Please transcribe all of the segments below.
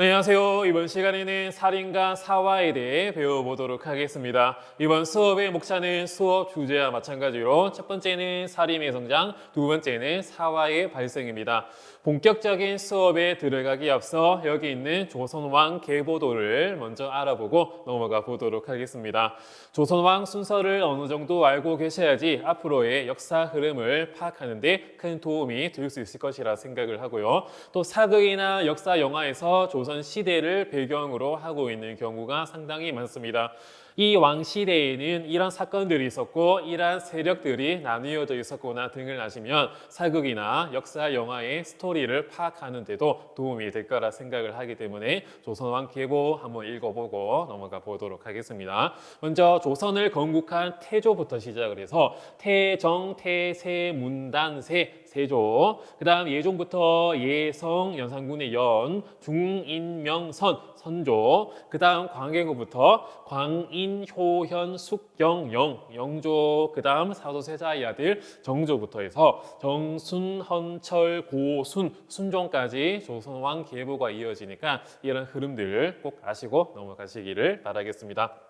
안녕하세요. 이번 시간에는 살인과 사화에 대해 배워보도록 하겠습니다. 이번 수업의 목차는 수업 주제와 마찬가지로 첫 번째는 살인의 성장, 두 번째는 사화의 발생입니다. 본격적인 수업에 들어가기 앞서 여기 있는 조선왕 계보도를 먼저 알아보고 넘어가 보도록 하겠습니다. 조선왕 순서를 어느 정도 알고 계셔야지 앞으로의 역사 흐름을 파악하는 데 큰 도움이 될 수 있을 것이라 생각을 하고요. 또 사극이나 역사 영화에서 조선 시대를 배경으로 하고 있는 경우가 상당히 많습니다. 이 왕시대에는 이런 사건들이 있었고 이러한 세력들이 나뉘어져 있었거나 등을 아시면 사극이나 역사 영화의 스토리를 파악하는 데도 도움이 될 거라 생각을 하기 때문에 조선왕 계보 한번 읽어보고 넘어가 보도록 하겠습니다. 먼저 조선을 건국한 태조부터 시작을 해서 태정, 태세, 문단세, 세조. 그 다음 예종부터 예성, 연산군의 연, 중인명선, 선조. 그 다음 광해군부터 광인, 효현, 숙영, 영, 영조. 그 다음 사도세자의 아들 정조부터 해서 정순, 헌철, 고순, 순종까지 조선왕 계보가 이어지니까 이런 흐름들 꼭 아시고 넘어가시기를 바라겠습니다.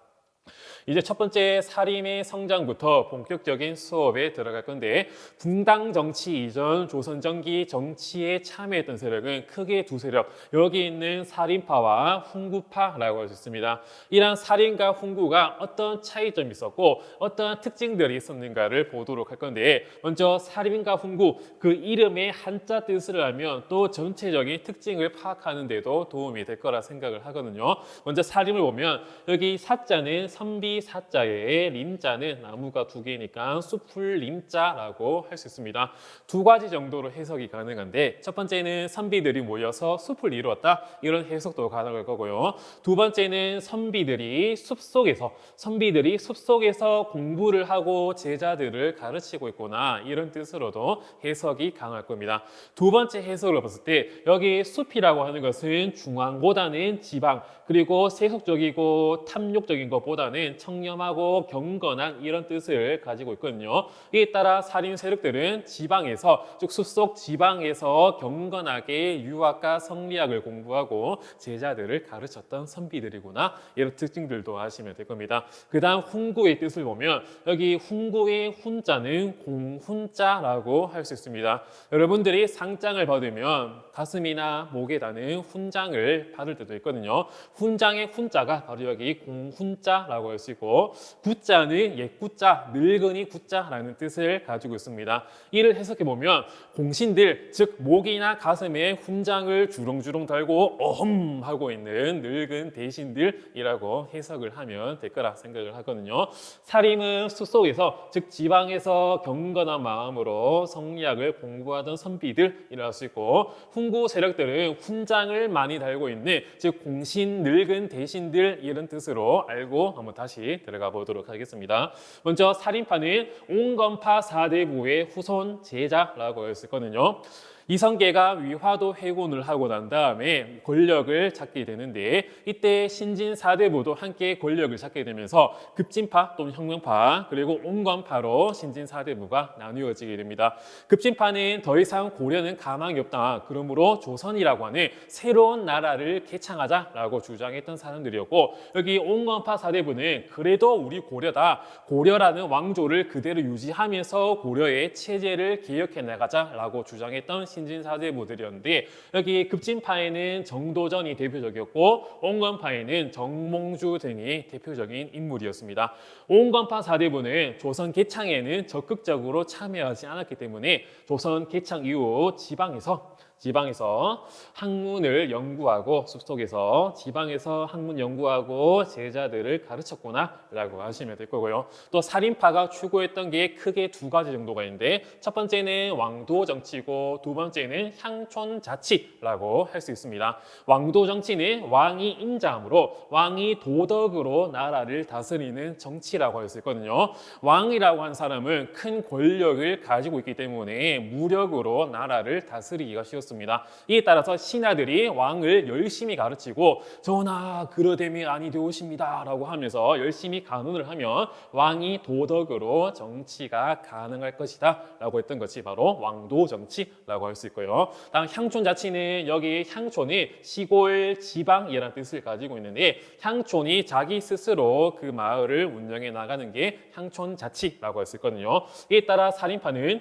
이제 첫 번째 살림의 성장부터 본격적인 수업에 들어갈 건데 분당 정치 이전 조선 전기 정치에 참여했던 세력은 크게 두 세력 여기 있는 살인파와 훈구파라고 할 수 있습니다. 이러한 살인과 훈구가 어떤 차이점이 있었고 어떤 특징들이 있었는가를 보도록 할 건데 먼저 살인과 훈구 그 이름의 한자 뜻을 알면 또 전체적인 특징을 파악하는 데도 도움이 될 거라 생각을 하거든요. 먼저 살인을 보면 여기 사자는 선비 사자에 림자는 나무가 두 개니까 숲풀 림자라고 할 수 있습니다. 두 가지 정도로 해석이 가능한데 첫 번째는 선비들이 모여서 숲을 이루었다 이런 해석도 가능할 거고요. 두 번째는 선비들이 숲 속에서 선비들이 숲 속에서 공부를 하고 제자들을 가르치고 있구나 이런 뜻으로도 해석이 강할 겁니다. 두 번째 해석을 봤을 때 여기 숲이라고 하는 것은 중앙보다는 지방 그리고 세속적이고 탐욕적인 것보다는 청렴하고 경건한 이런 뜻을 가지고 있거든요. 이에 따라 살인 세력들은 지방에서 즉 숲속 지방에서 경건하게 유학과 성리학을 공부하고 제자들을 가르쳤던 선비들이구나 이런 특징들도 아시면 될 겁니다. 그 다음 훈구의 뜻을 보면 여기 훈구의 훈자는 공훈자라고 할 수 있습니다. 여러분들이 상장을 받으면 가슴이나 목에 다는 훈장을 받을 때도 있거든요. 훈장의 훈자가 바로 여기 공훈자라고 할 수 있고 구자는 옛구자, 늙은이 구자라는 뜻을 가지고 있습니다. 이를 해석해 보면 공신들 즉 목이나 가슴에 훈장을 주렁주렁 달고 어흠 하고 있는 늙은 대신들이라고 해석을 하면 될 거라 생각을 하거든요. 사림은 숲속에서 즉 지방에서 경건한 마음으로 성리학을 공부하던 선비들이라 할수 있고 훈구 세력들은 훈장을 많이 달고 있는 즉 공신 늙은 대신들 이런 뜻으로 알고 한번 다시 들어가 보도록 하겠습니다. 먼저 살인파는 옹건파 사대부의 후손 제자라고 했었거든요. 이성계가 위화도 회군을 하고 난 다음에 권력을 잡게 되는데 이때 신진 사대부도 함께 권력을 잡게 되면서 급진파 또는 혁명파 그리고 온건파로 신진 사대부가 나누어지게 됩니다. 급진파는 더 이상 고려는 가망이 없다. 그러므로 조선이라고 하는 새로운 나라를 개창하자라고 주장했던 사람들이었고 여기 온건파 사대부는 그래도 우리 고려다. 고려라는 왕조를 그대로 유지하면서 고려의 체제를 개혁해 나가자라고 주장했던 신진 사대부들이었는데 여기 급진파에는 정도전이 대표적이었고 온건파에는 정몽주 등이 대표적인 인물이었습니다. 온건파 사대부는 조선 개창에는 적극적으로 참여하지 않았기 때문에 조선 개창 이후 지방에서 지방에서 학문을 연구하고 숲속에서 지방에서 학문 연구하고 제자들을 가르쳤구나라고 하시면 될 거고요. 또 살인파가 추구했던 게 크게 두 가지 정도가 있는데 첫 번째는 왕도 정치고 두 번째는 향촌 자치라고 할 수 있습니다. 왕도 정치는 왕이 인자함으로 왕이 도덕으로 나라를 다스리는 정치라고 할 수 있거든요. 왕이라고 한 사람은 큰 권력을 가지고 있기 때문에 무력으로 나라를 다스리기가 쉬웠습니다. 있었습니다. 이에 따라서 신하들이 왕을 열심히 가르치고 전하 그러됨이 아니 되오십니다라고 하면서 열심히 간언을 하면 왕이 도덕으로 정치가 가능할 것이다라고 했던 것이 바로 왕도 정치라고 할 수 있고요. 다음 향촌 자치는 여기 향촌이 시골 지방이라는 뜻을 가지고 있는데 향촌이 자기 스스로 그 마을을 운영해 나가는 게 향촌 자치라고 할 수 있거든요. 이에 따라 살인파는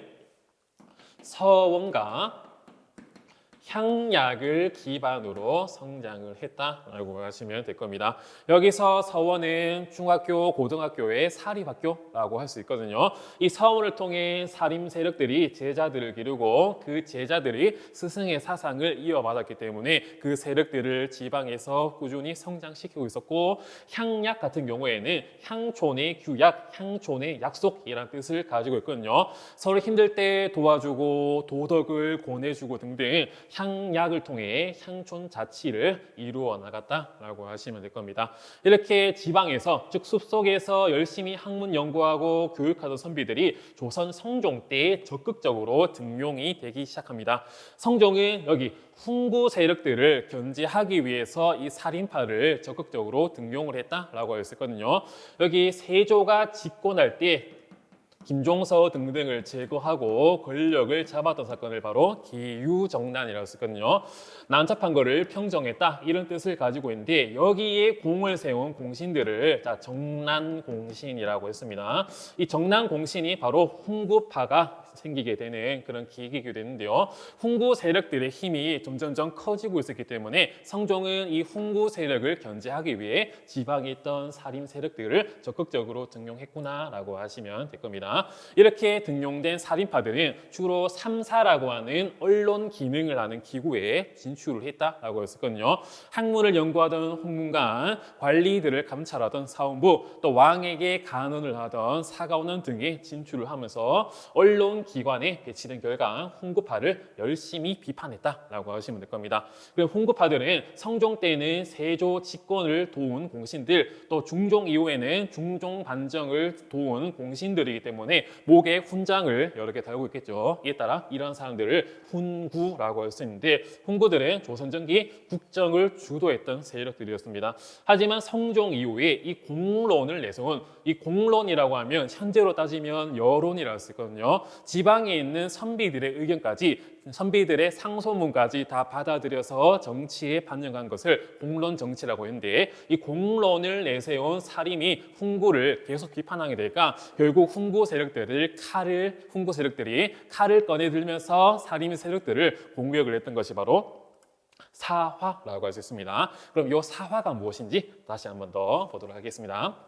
서원과 향약을 기반으로 성장을 했다라고 하시면 될 겁니다. 여기서 서원은 중학교, 고등학교의 사립학교라고 할 수 있거든요. 이 서원을 통해 사림 세력들이 제자들을 기르고 그 제자들이 스승의 사상을 이어받았기 때문에 그 세력들을 지방에서 꾸준히 성장시키고 있었고 향약 같은 경우에는 향촌의 규약, 향촌의 약속이라는 뜻을 가지고 있거든요. 서로 힘들 때 도와주고 도덕을 권해주고 등등 향약을 통해 향촌 자치를 이루어 나갔다라고 하시면 될 겁니다. 이렇게 지방에서 즉 숲속에서 열심히 학문 연구하고 교육하던 선비들이 조선 성종 때에 적극적으로 등용이 되기 시작합니다. 성종은 여기 훈구 세력들을 견제하기 위해서 이 살인파를 적극적으로 등용을 했다라고 있거든요. 여기 세조가 집권할 때 김종서 등등을 제거하고 권력을 잡았던 사건을 바로 기유정난이라고 했거든요. 난잡한 거를 평정했다 이런 뜻을 가지고 있는데 여기에 공을 세운 공신들을 자 정난공신이라고 했습니다. 이 정난공신이 바로 훈구파가 생기게 되는 그런 계기가 되는데요. 훈구 세력들의 힘이 점점점 커지고 있었기 때문에 성종은 이 훈구 세력을 견제하기 위해 지방에 있던 살인 세력들을 적극적으로 등용했구나라고 하시면 될 겁니다. 이렇게 등용된 살인파들은 주로 3사라고 하는 언론 기능을 하는 기구에 진출을 했다라고 했었거든요. 학문을 연구하던 홍문관, 관리들을 감찰하던 사원부, 또 왕에게 간언을 하던 사가원 등에 진출을 하면서 언론 기관에 배치된 결과 홍구파를 열심히 비판했다라고 하시면 될 겁니다. 그리고 홍구파들은 성종 때는 세조 집권을 도운 공신들, 또 중종 이후에는 중종 반정을 도운 공신들이기 때문에 목에 훈장을 여러 개 달고 있겠죠. 이에 따라 이런 사람들을 훈구라고 할 수 있는데 훈구들은 조선 전기 국정을 주도했던 세력들이었습니다. 하지만 성종 이후에 이 공론을 내세운 이 공론이라고 하면 현재로 따지면 여론이라고 있거든요. 지방에 있는 선비들의 의견까지 선비들의 상소문까지 다 받아들여서 정치에 반영한 것을 공론 정치라고 했는데 이 공론을 내세운 살인이 훈구를 계속 비판하게 되니까 결국 훈구 세력들을 칼을 훈구 세력들이 칼을 꺼내 들면서 살인 세력들을 공격을 했던 것이 바로 사화라고 할 수 있습니다. 그럼 이 사화가 무엇인지 다시 한번 더 보도록 하겠습니다.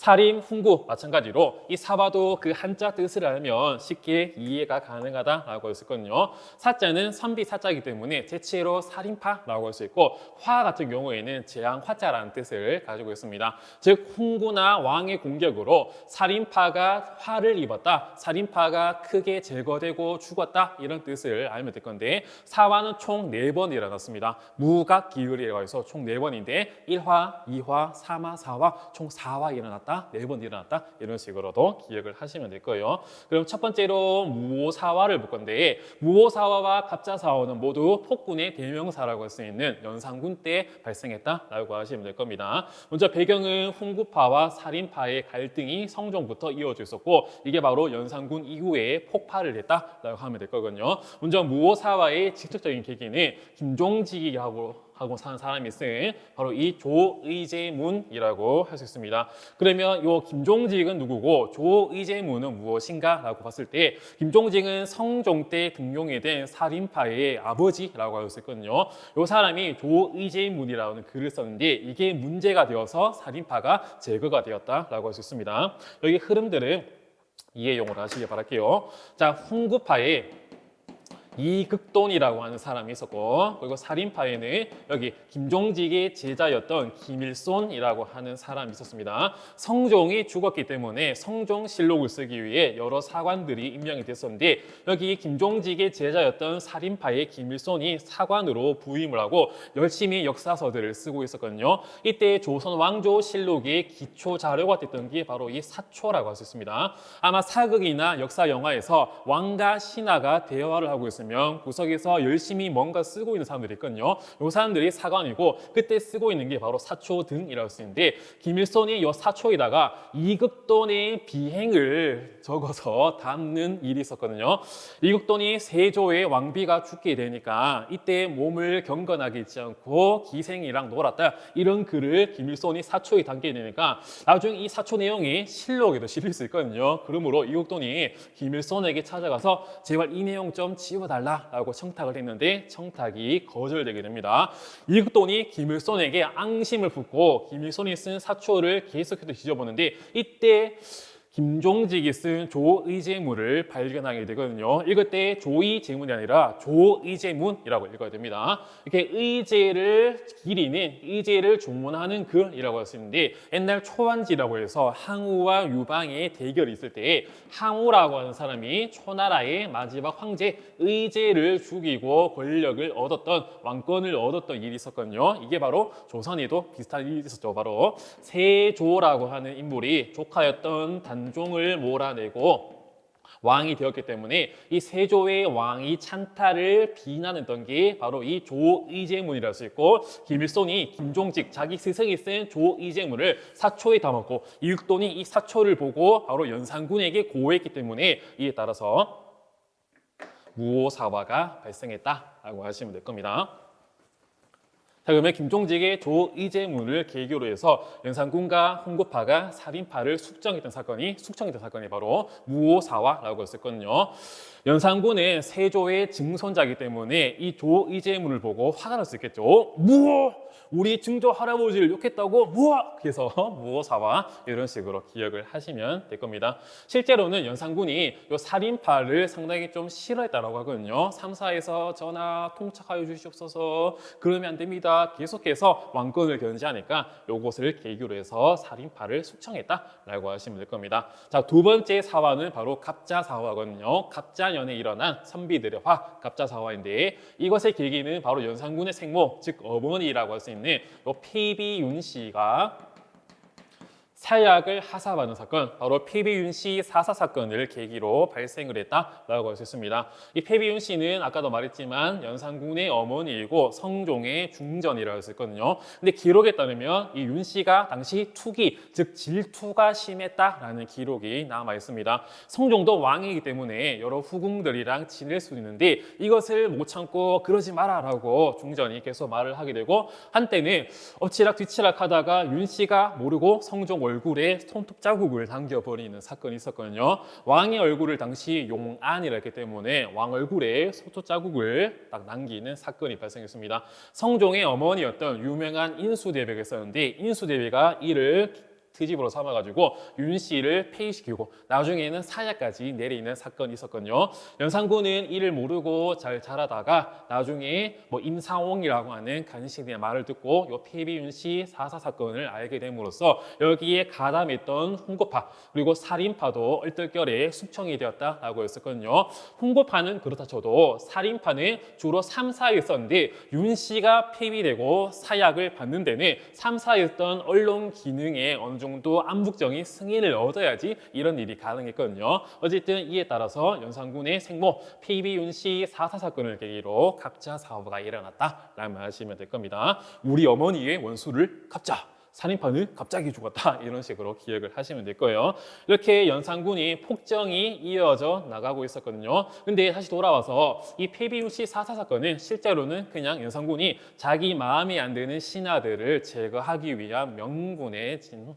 살인, 훈구 마찬가지로 이 사화도 그 한자 뜻을 알면 쉽게 이해가 가능하다라고 할 수 있거든요. 사자는 선비 사자이기 때문에 대체로 살인파라고 할 수 있고 화 같은 경우에는 재앙 화자라는 뜻을 가지고 있습니다. 즉 훈구나 왕의 공격으로 살인파가 화를 입었다, 살인파가 크게 제거되고 죽었다 이런 뜻을 알면 될 건데 사화는 총 네 번 일어났습니다. 무각 기울이라고 해서 총 네 번인데 1화, 2화, 3화, 4화 총 4화 일어났다. 네 번 일어났다. 이런 식으로도 기억을 하시면 될 거예요. 그럼 첫 번째로 무오사화를 볼 건데 무오사화와 갑자사화는 모두 폭군의 대명사라고 할 수 있는 연산군 때 발생했다라고 하시면 될 겁니다. 먼저 배경은 훈구파와 살인파의 갈등이 성종부터 이어져 있었고 이게 바로 연산군 이후에 폭발을 했다라고 하면 될 거거든요. 먼저 무오사화의 직접적인 계기는 김종직이라고 하고 사는 사람이 쓴 바로 이 조의제문이라고 할 수 있습니다. 그러면 이 김종직은 누구고 조의제문은 무엇인가라고 봤을 때 김종직은 성종 때 등용이 된 살인파의 아버지라고 할 수 있거든요. 이 사람이 조의제문이라는 글을 썼는데 이게 문제가 되어서 살인파가 제거가 되었다라고 할 수 있습니다. 여기 흐름들을 이해용으로 하시길 바랄게요. 자, 훈구파의 이극돈이라고 하는 사람이 있었고 그리고 살인파에는 여기 김종직의 제자였던 김일손이라고 하는 사람이 있었습니다. 성종이 죽었기 때문에 성종실록을 쓰기 위해 여러 사관들이 임명이 됐었는데 여기 김종직의 제자였던 살인파의 김일손이 사관으로 부임을 하고 열심히 역사서들을 쓰고 있었거든요. 이때 조선 왕조 실록의 기초 자료가 됐던 게 바로 이 사초라고 할 수 있습니다. 아마 사극이나 역사 영화에서 왕과 신하가 대화를 하고 있 으면 구석에서 열심히 뭔가 쓰고 있는 사람들이 있거든요. 이 사람들이 사관이고 그때 쓰고 있는 게 바로 사초 등이라고 있는데 김일손이 이 사초에다가 이극돈의 비행을 적어서 담는 일이 있었거든요. 이극돈이 세조의 왕비가 죽게 되니까 이때 몸을 경건하게 있지 않고 기생이랑 놀았다 이런 글을 김일손이 사초에 담게 되니까 나중에 이 사초 내용이 실록에도 실릴 수 있거든요. 그러므로 이국돈이 김일손에게 찾아가서 제발 이 내용 좀 지워달라 라고 청탁을 했는데 청탁이 거절되게 됩니다. 이국돈이 김일손에게 앙심을 품고 김일손이 쓴 사초를 계속해서 뒤져보는데 이때 김종직이 쓴 조의제문을 발견하게 되거든요. 읽을 때 조의제문이 아니라 조의제문이라고 읽어야 됩니다. 이렇게 의제를 기리는 의제를 조문하는 글이라고 있는데 옛날 초안지라고 해서 항우와 유방의 대결이 있을 때 항우라고 하는 사람이 초나라의 마지막 황제 의제를 죽이고 권력을 얻었던 왕권을 얻었던 일이 있었거든요. 이게 바로 조선에도 비슷한 일이 있었죠. 바로 세조라고 하는 인물이 조카였던 단종을 몰아내고 왕이 되었기 때문에 이 세조의 왕이 찬탈을 비난했던 게 바로 이 조의제문이라 할수 있고 김일손이 김종직 자기 스승이 쓴 조의제문을 사초에 담았고 이육돈이 이 사초를 보고 바로 연산군에게 고했기 때문에 이에 따라서 무오사화가 발생했다라고 하시면 될 겁니다. 자, 그러면 김종직의 조의제문을 계기로 해서 연산군과 홍고파가 살인파를 숙정했던 사건이 숙청했던 사건이 바로 무오사화라고 했었거든요. 연산군은 세조의 증손자이기 때문에 이 조의제문을 보고 화가 날 수 있겠죠. 어? 무오! 우리 증조 할아버지를 욕했다고 무오! 그래서 무오사화 이런 식으로 기억을 하시면 될 겁니다. 실제로는 연산군이 이 살인파를 상당히 좀 싫어했다라고 하거든요. 3사에서 전하 통착하여 주시옵소서 그러면 안 됩니다. 계속해서 왕권을 견제하니까 요것을 계기로 해서 살인파를 숙청했다라고 하시면 될 겁니다. 자, 두 번째 사화는 바로 갑자사화거든요. 갑자년에 일어난 선비들의 화, 갑자사화인데 이것의 계기는 바로 연산군의 생모, 즉 어머니라고 할 수 있는 요 피비윤 씨가 사약을 하사받는 사건, 바로 페비윤 씨 사사 사건을 계기로 발생을 했다라고 할 수 있습니다. 이 페비윤 씨는 아까도 말했지만 연산군의 어머니이고 성종의 중전이라고 했었거든요. 근데 기록에 따르면 이 윤 씨가 당시 투기, 즉 질투가 심했다라는 기록이 남아 있습니다. 성종도 왕이기 때문에 여러 후궁들이랑 지낼 수 있는데 이것을 못 참고 그러지 마라라고 중전이 계속 말을 하게 되고 한때는 엎치락 뒤치락 하다가 윤 씨가 모르고 성종 얼굴에 손톱 자국을 남겨버리는 사건이 있었거든요. 왕의 얼굴을 당시 용안이라 했기 때문에 왕 얼굴에 손톱 자국을 딱 남기는 사건이 발생했습니다. 성종의 어머니였던 유명한 인수대비가 있었는데 인수대비가 이를 트집으로 삼아가지고 윤 씨를 폐위시키고 나중에는 사야까지 내리는 사건이 있었거든요. 연산군은 이를 모르고 잘 자라다가 나중에 뭐 임상홍이라고 하는 간신의 말을 듣고 요 폐비윤 씨 사사 사건을 알게 됨으로써 여기에 가담했던 홍고파 그리고 살인파도 얼떨결에 숙청이 되었다라고 했었거든요. 홍고파는 그렇다 쳐도 살인파는 주로 3사에 있었는데 윤 씨가 폐위되고 사약을 받는 데는 3사에 있던 언론 기능에 어느 정도 암묵적인 승인을 얻어야지 이런 일이 가능했거든요. 어쨌든 이에 따라서 연산군의 생모 페이비윤 씨 사사 사건을 계기로 갑자 사고가 일어났다라는 말하시면 될 겁니다. 우리 어머니의 원수를 갑자 살인파는 갑자기 죽었다 이런 식으로 기억을 하시면 될 거예요. 이렇게 연산군이 폭정이 이어져 나가고 있었거든요. 근데 다시 돌아와서 이 페비우 씨 사사 사건은 실제로는 그냥 연산군이 자기 마음에 안 드는 신하들을 제거하기 위한 명분의 진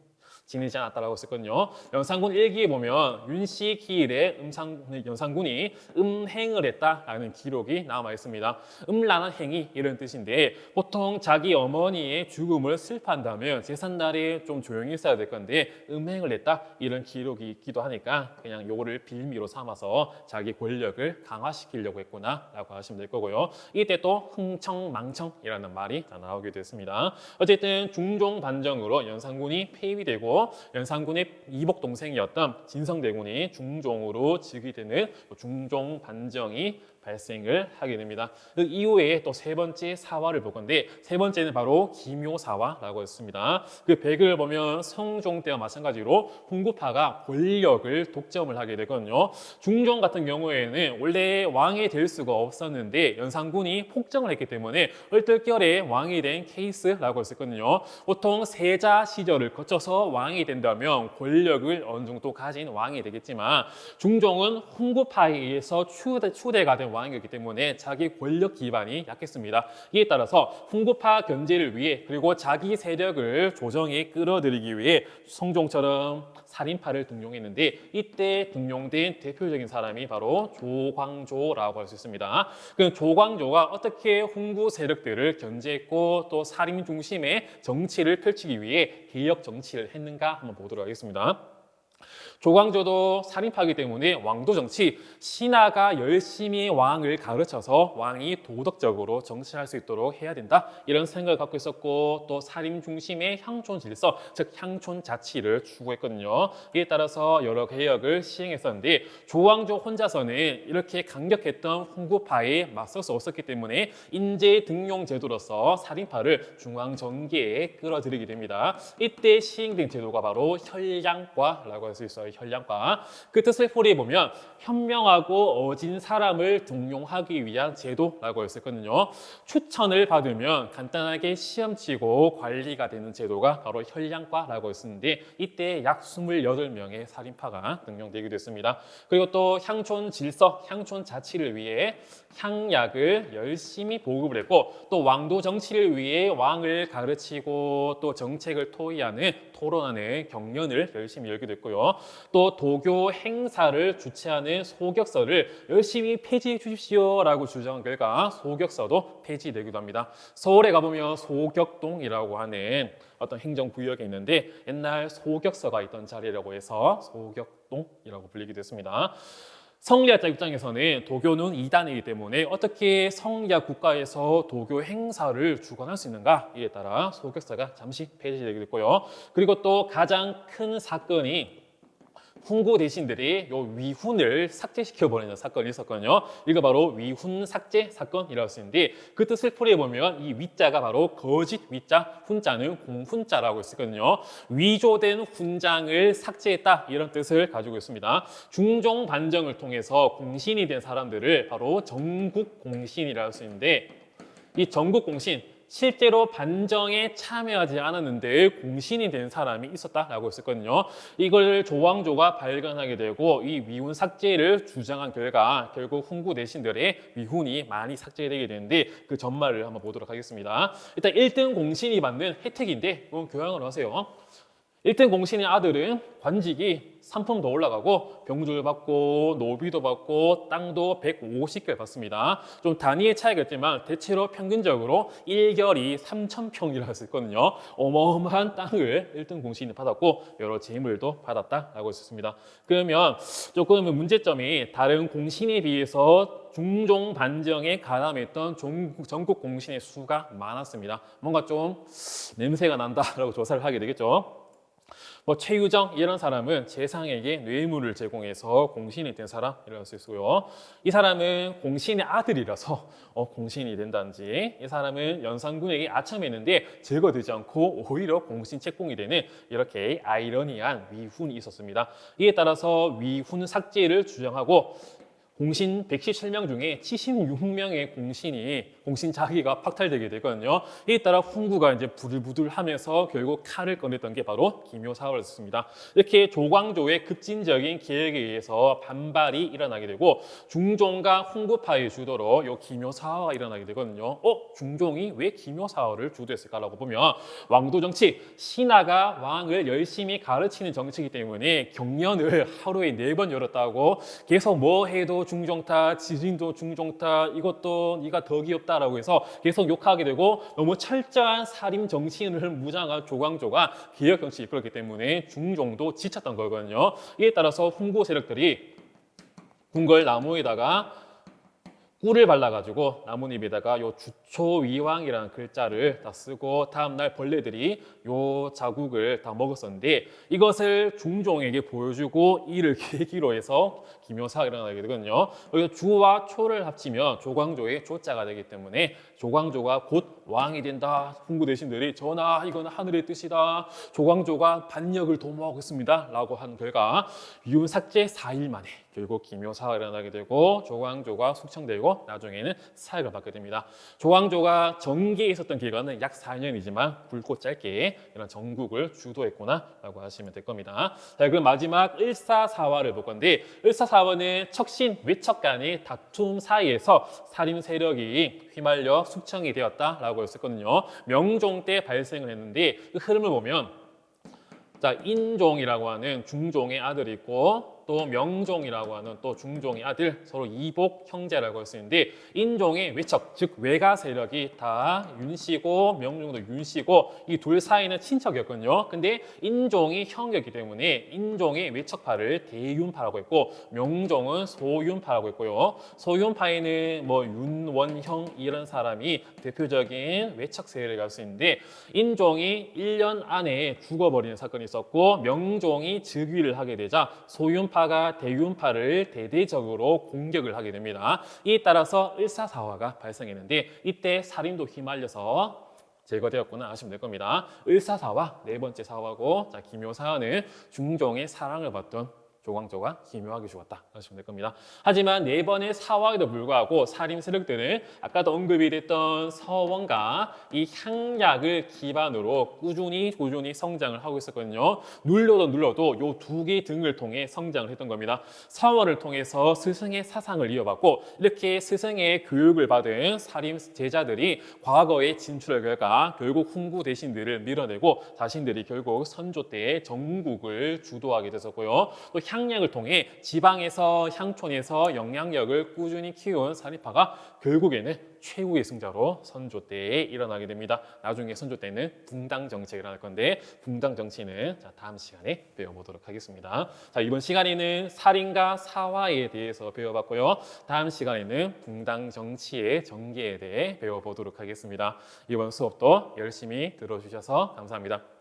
지내지 않았다라고 했었거든요. 연산군 일기에 보면 윤씨 기일에 음상, 연산군이 음행을 했다라는 기록이 남아 있습니다. 음란한 행위 이런 뜻인데 보통 자기 어머니의 죽음을 슬퍼한다면 제삿날에 좀 조용히 있어야 될 건데 음행을 했다 이런 기록이 있기도 하니까 그냥 요거를 빌미로 삼아서 자기 권력을 강화시키려고 했구나라고 하시면 될 거고요. 이때 또 흥청망청이라는 말이 다 나오게 됐습니다. 어쨌든 중종 반정으로 연산군이 폐위 되고 연산군의 이복 동생이었던 진성대군이 중종으로 즉위되는 중종 반정이 발생을 하게 됩니다. 그 이후에 또 세 번째 사화를 볼 건데 세 번째는 바로 기묘사화라고 했습니다. 그 백을 보면 성종 때와 마찬가지로 훈구파가 권력을 독점을 하게 되거든요. 중종 같은 경우에는 원래 왕이 될 수가 없었는데 연산군이 폭정을 했기 때문에 얼떨결에 왕이 된 케이스라고 했었거든요. 보통 세자 시절을 거쳐서 왕이 된다면 권력을 어느 정도 가진 왕이 되겠지만 중종은 훈구파에 의해서 추대, 추대가 된 왕 이었기 때문에 자기 권력 기반이 약했습니다. 이에 따라서 훈구파 견제를 위해 그리고 자기 세력을 조정에 끌어들이기 위해 성종처럼 살인파를 등용했는데 이때 등용된 대표적인 사람이 바로 조광조라고 할 수 있습니다. 그 조광조가 어떻게 훈구 세력들을 견제했고 또 살인 중심의 정치를 펼치기 위해 개혁 정치를 했는가 한번 보도록 하겠습니다. 조광조도 살인파이기 때문에 왕도 정치, 신하가 열심히 왕을 가르쳐서 왕이 도덕적으로 정치할 수 있도록 해야 된다. 이런 생각을 갖고 있었고 또 살인 중심의 향촌 질서, 즉 향촌 자치를 추구했거든요. 이에 따라서 여러 개혁을 시행했었는데 조광조 혼자서는 이렇게 강력했던 훈구파에 맞설 수 없었기 때문에 인재 등용 제도로서 살인파를 중앙 정계에 끌어들이게 됩니다. 이때 시행된 제도가 바로 혈량과라고 할 수 있어요. 혈량과. 그 뜻을 보면 현명하고 어진 사람을 등용하기 위한 제도라고 했었거든요. 추천을 받으면 간단하게 시험 치고 관리가 되는 제도가 바로 혈량과라고 했었는데 이때 약 28명의 살인파가 등용되기도 했습니다. 그리고 또 향촌 질서, 향촌 자치를 위해 향약을 열심히 보급을 했고 또 왕도 정치를 위해 왕을 가르치고 또 정책을 토의하는 토론하는 경연을 열심히 열기도 했고요. 또 도교 행사를 주최하는 소격서를 열심히 폐지해 주십시오라고 주장한 결과 소격서도 폐지되기도 합니다. 서울에 가보면 소격동이라고 하는 어떤 행정구역에 있는데 옛날 소격서가 있던 자리라고 해서 소격동이라고 불리기도 했습니다. 성리학자 입장에서는 도교는 이단이기 때문에 어떻게 성리학 국가에서 도교 행사를 주관할 수 있는가 이에 따라 소격사가 잠시 폐지되게 됐고요. 그리고 또 가장 큰 사건이 훈구 대신들이 요 위훈을 삭제시켜 버리는 사건이 있었거든요. 이거 바로 위훈 삭제 사건이라고 쓰는데 그 뜻을 풀이해 보면 이 위자가 바로 거짓 위자, 훈자는 공훈자라고 했었거든요. 위조된 훈장을 삭제했다 이런 뜻을 가지고 있습니다. 중종 반정을 통해서 공신이 된 사람들을 바로 전국 공신이라고 있는데 이 전국 공신 실제로 반정에 참여하지 않았는데 공신이 된 사람이 있었다라고 했었거든요. 이걸 조왕조가 발견하게 되고 이 위훈 삭제를 주장한 결과 결국 훈구 대신들의 위훈이 많이 삭제되게 되는데 그 전말을 한번 보도록 하겠습니다. 일단 1등 공신이 받는 혜택인데 그건 교양을 하세요. 1등 공신의 아들은 관직이 상품 더 올라가고 병주를 받고 노비도 받고 땅도 150개 받습니다. 좀 단위의 차이가 있지만 대체로 평균적으로 1결이 3,000평이라고 했었거든요. 어마어마한 땅을 1등 공신이 받았고 여러 재물도 받았다라고 했었습니다. 그러면 조금 문제점이 다른 공신에 비해서 중종 반정에 가담했던 전국 공신의 수가 많았습니다. 뭔가 좀 냄새가 난다라고 조사를 하게 되겠죠. 뭐 최유정 이런 사람은 재상에게 뇌물을 제공해서 공신이 된 사람이라고 할수 있고요. 이 사람은 공신의 아들이라서 어, 공신이 된다든지 이 사람은 연산군에게 아첨했는데 제거되지 않고 오히려 공신 책봉이 되는 이렇게 아이러니한 위훈이 있었습니다. 이에 따라서 위훈 삭제를 주장하고 공신 117명 중에 76명의 공신이 공신 자기가 박탈되게 되거든요. 이에 따라 훈구가 이제 부들부들하면서 결국 칼을 꺼냈던 게 바로 기묘사화였습니다. 이렇게 조광조의 급진적인 계획에 의해서 반발이 일어나게 되고 중종과 훈구파의 주도로 요 기묘사화가 일어나게 되거든요. 어? 중종이 왜 기묘사화를 주도했을까라고 보면 왕도 정치, 신하가 왕을 열심히 가르치는 정치이기 때문에 경연을 하루에 네 번 열었다고 계속 뭐 해도 중종타, 지진도 중종타, 이것도 네가 더 귀엽다라고 해서 계속 욕하게 되고 너무 철저한 살인 정치인을 무장한 조광조가 개혁 정치 이끌었기 때문에 중종도 지쳤던 거거든요. 이에 따라서 훈구 세력들이 궁궐 나무에다가 꿀을 발라가지고 나뭇잎에다가 요 주초위왕이라는 글자를 다 쓰고 다음날 벌레들이 요 자국을 다 먹었었는데 이것을 중종에게 보여주고 이를 계기로 해서 기묘사가 일어나게 되거든요. 그래서 주와 초를 합치면 조광조의 조자가 되기 때문에 조광조가 곧 왕이 된다. 훈구 대신들이 전하 이거는 하늘의 뜻이다. 조광조가 반역을 도모하고 있습니다. 라고 한 결과 위훈 삭제 4일 만에 결국 기묘사가 일어나게 되고 조광조가 숙청되고 나중에는 사회가 받게 됩니다. 조광조가 정계에 있었던 기간은 약 4년이지만 굵고 짧게 이런 전국을 주도했구나라고 하시면 될 겁니다. 자, 그럼 마지막 일사사화를 볼 건데 일사사화는 척신 외척 간의 다툼 사이에서 살인 세력이 휘말려 숙청이 되었다라고 했었거든요. 명종 때 발생을 했는데 그 흐름을 보면 자 인종이라고 하는 중종의 아들이 있고 또 명종이라고 하는 또 중종의 아들 서로 이복 형제라고 할 수 있는데 인종의 외척 즉 외가 세력이 다 윤씨고 명종도 윤씨고 이 둘 사이는 친척이었거든요. 근데 인종이 형이었기 때문에 인종의 외척파를 대윤파라고 했고 명종은 소윤파라고 했고요. 소윤파에는 뭐 윤원형 이런 사람이 대표적인 외척 세력을 할수 있는데 인종이 1년 안에 죽어버리는 사건이 있었고 명종이 즉위를 하게 되자 소윤파 가 대윤파를 대대적으로 공격을 하게 됩니다. 이에 따라서 일사사화가 발생했는데 이때 살인도 휘말려서 제거되었구나 하시면 될 겁니다. 을사사화 네 번째 사화고 자 기묘사화는 중종의 사랑을 받던 조광조가 기묘하게 죽었다 하시면 될 겁니다. 하지만 네 번의 사화에도 불구하고 살인 세력들은 아까도 언급이 됐던 서원과 이 향약을 기반으로 꾸준히 꾸준히 성장을 하고 있었거든요. 눌러도 눌러도 요 두 개의 등을 통해 성장을 했던 겁니다. 서원을 통해서 스승의 사상을 이어받고 이렇게 스승의 교육을 받은 살인 제자들이 과거에 진출한 결과 결국 훈구 대신들을 밀어내고 자신들이 결국 선조 때의 전국을 주도하게 됐었고요. 또 향 약을 통해 지방에서 향촌에서 영향력을 꾸준히 키운 산리파가 결국에는 최후의 승자로 선조 때에 일어나게 됩니다. 나중에 선조 때는 붕당 정치가 일어날 건데 붕당 정치는 자, 다음 시간에 배워보도록 하겠습니다. 자 이번 시간에는 살인과 사화에 대해서 배워봤고요. 다음 시간에는 붕당 정치의 전개에 대해 배워보도록 하겠습니다. 이번 수업도 열심히 들어주셔서 감사합니다.